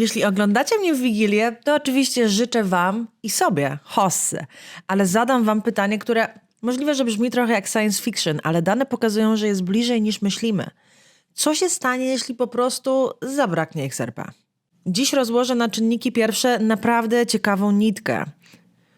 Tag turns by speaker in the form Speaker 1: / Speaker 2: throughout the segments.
Speaker 1: Jeśli oglądacie mnie w Wigilię, to oczywiście życzę Wam i sobie hossy, ale zadam Wam pytanie, które możliwe, że brzmi trochę jak science fiction, ale dane pokazują, że jest bliżej niż myślimy. Co się stanie, jeśli po prostu zabraknie XRP? Dziś rozłożę na czynniki pierwsze naprawdę ciekawą nitkę.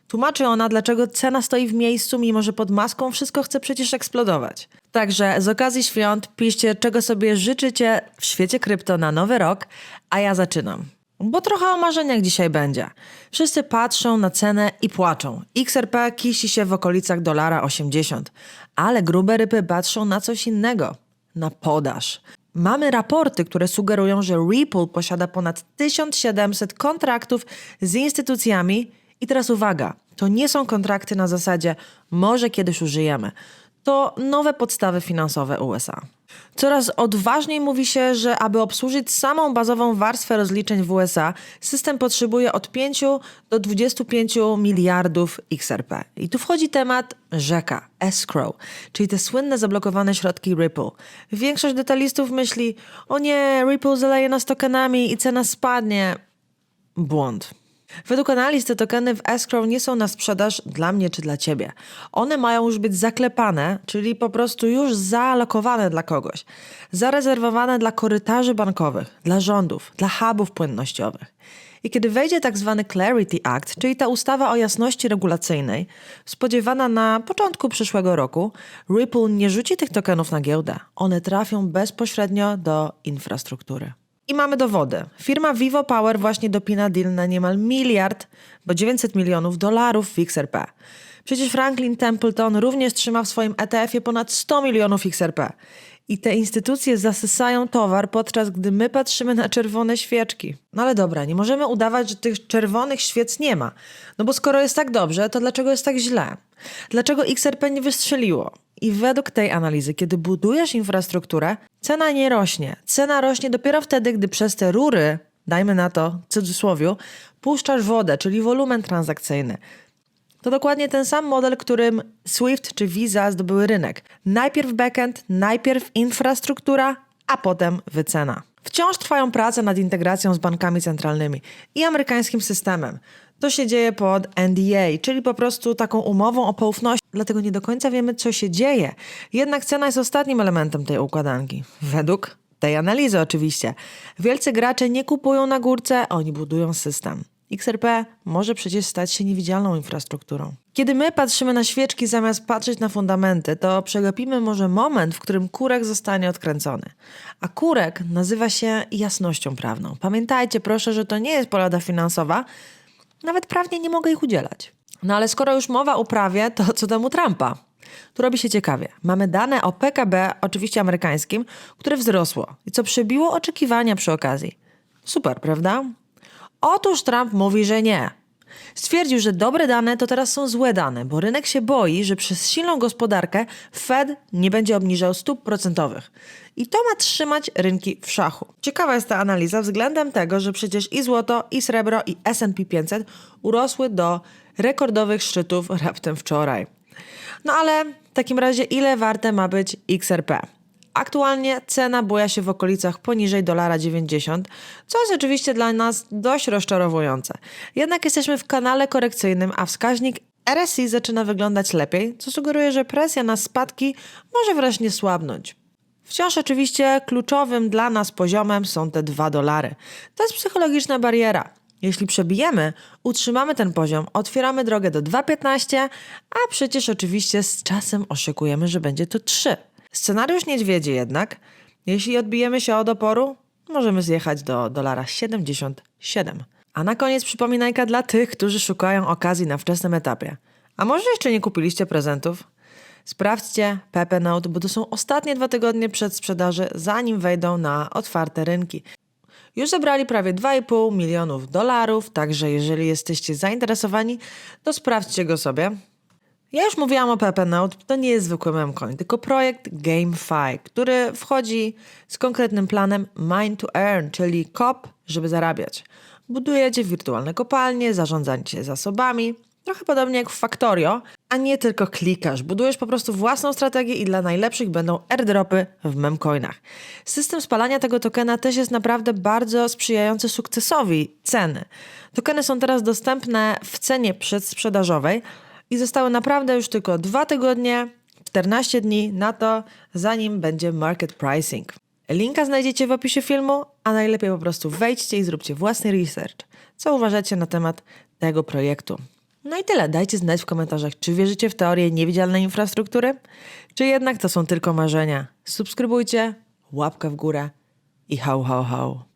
Speaker 1: Tłumaczy ona, dlaczego cena stoi w miejscu, mimo że pod maską wszystko chce przecież eksplodować. Także z okazji świąt piszcie, czego sobie życzycie w świecie krypto na nowy rok, a ja zaczynam. Bo trochę o marzeniach dzisiaj będzie. Wszyscy patrzą na cenę i płaczą. XRP kisi się w okolicach dolara 80, ale grube ryby patrzą na coś innego na podaż. Mamy raporty, które sugerują, że Ripple posiada ponad 1700 kontraktów z instytucjami. I teraz uwaga, to nie są kontrakty na zasadzie może kiedyś użyjemy. To nowe podstawy finansowe USA. Coraz odważniej mówi się, że aby obsłużyć samą bazową warstwę rozliczeń w USA, system potrzebuje od 5 do 25 miliardów XRP. I tu wchodzi temat rzeka, escrow, czyli te słynne zablokowane środki Ripple. Większość detalistów myśli, o nie, Ripple zaleje nas tokenami i cena spadnie. Błąd. Według analiz te tokeny w escrow nie są na sprzedaż dla mnie czy dla ciebie. One mają już być zaklepane, czyli po prostu już zaalokowane dla kogoś. Zarezerwowane dla korytarzy bankowych, dla rządów, dla hubów płynnościowych. I kiedy wejdzie tak zwany Clarity Act, czyli ta ustawa o jasności regulacyjnej, spodziewana na początku przyszłego roku, Ripple nie rzuci tych tokenów na giełdę. One trafią bezpośrednio do infrastruktury. I mamy dowody. Firma Vivo Power właśnie dopina deal na niemal miliard, bo 900 milionów dolarów w XRP. Przecież Franklin Templeton również trzyma w swoim ETF-ie ponad 100 milionów XRP. I te instytucje zasysają towar, podczas gdy my patrzymy na czerwone świeczki. No ale dobra, nie możemy udawać, że tych czerwonych świec nie ma. No bo skoro jest tak dobrze, to dlaczego jest tak źle? Dlaczego XRP nie wystrzeliło? I według tej analizy, kiedy budujesz infrastrukturę, cena nie rośnie. Cena rośnie dopiero wtedy, gdy przez te rury, dajmy na to w cudzysłowiu, puszczasz wodę, czyli wolumen transakcyjny. To dokładnie ten sam model, którym Swift czy Visa zdobyły rynek. Najpierw backend, najpierw infrastruktura, a potem wycena. Wciąż trwają prace nad integracją z bankami centralnymi i amerykańskim systemem. To się dzieje pod NDA, czyli po prostu taką umową o poufności, dlatego nie do końca wiemy, co się dzieje. Jednak cena jest ostatnim elementem tej układanki. Według tej analizy oczywiście. Wielcy gracze nie kupują na górce, oni budują system. XRP może przecież stać się niewidzialną infrastrukturą. Kiedy my patrzymy na świeczki zamiast patrzeć na fundamenty, to przegapimy może moment, w którym kurek zostanie odkręcony. A kurek nazywa się jasnością prawną. Pamiętajcie proszę, że to nie jest porada finansowa, nawet prawnie nie mogę ich udzielać. No ale skoro już mowa o prawie, to co temu Trumpa? Tu robi się ciekawie. Mamy dane o PKB, oczywiście amerykańskim, które wzrosło i co przebiło oczekiwania przy okazji. Super, prawda? Otóż Trump mówi, że nie. Stwierdził, że dobre dane to teraz są złe dane, bo rynek się boi, że przez silną gospodarkę Fed nie będzie obniżał stóp procentowych. I to ma trzymać rynki w szachu. Ciekawa jest ta analiza względem tego, że przecież i złoto, i srebro, i S&P 500 urosły do rekordowych szczytów raptem wczoraj. No ale w takim razie ile warte ma być XRP? Aktualnie cena buja się w okolicach poniżej dolara 90, co jest oczywiście dla nas dość rozczarowujące. Jednak jesteśmy w kanale korekcyjnym, a wskaźnik RSI zaczyna wyglądać lepiej, co sugeruje, że presja na spadki może wreszcie słabnąć. Wciąż oczywiście kluczowym dla nas poziomem są te 2 dolary. To jest psychologiczna bariera. Jeśli przebijemy, utrzymamy ten poziom, otwieramy drogę do 2,15, a przecież oczywiście z czasem oszukujemy, że będzie to 3. Scenariusz niedźwiedzi jednak, jeśli odbijemy się od oporu, możemy zjechać do dolara 77. A na koniec przypominajka dla tych, którzy szukają okazji na wczesnym etapie. A może jeszcze nie kupiliście prezentów? Sprawdźcie Pepe Note, bo to są ostatnie dwa tygodnie przed sprzedaży, zanim wejdą na otwarte rynki. Już zebrali prawie 2,5 milionów dolarów, także jeżeli jesteście zainteresowani, to sprawdźcie go sobie. Ja już mówiłam o Pepe Note, to nie jest zwykły memcoin, tylko projekt GameFi, który wchodzi z konkretnym planem Mine to Earn, czyli kop, żeby zarabiać. Budujecie wirtualne kopalnie, zarządzacie zasobami, trochę podobnie jak w Factorio, a nie tylko klikasz. Budujesz po prostu własną strategię i dla najlepszych będą airdropy w memcoinach. System spalania tego tokena też jest naprawdę bardzo sprzyjający sukcesowi ceny. Tokeny są teraz dostępne w cenie przedsprzedażowej i zostały naprawdę już tylko dwa tygodnie, 14 dni na to, zanim będzie market pricing. Linka znajdziecie w opisie filmu, a najlepiej po prostu wejdźcie i zróbcie własny research. Co uważacie na temat tego projektu? No i tyle. Dajcie znać w komentarzach, czy wierzycie w teorię niewidzialnej infrastruktury, czy jednak to są tylko marzenia. Subskrybujcie, łapka w górę i hał, hał, hał.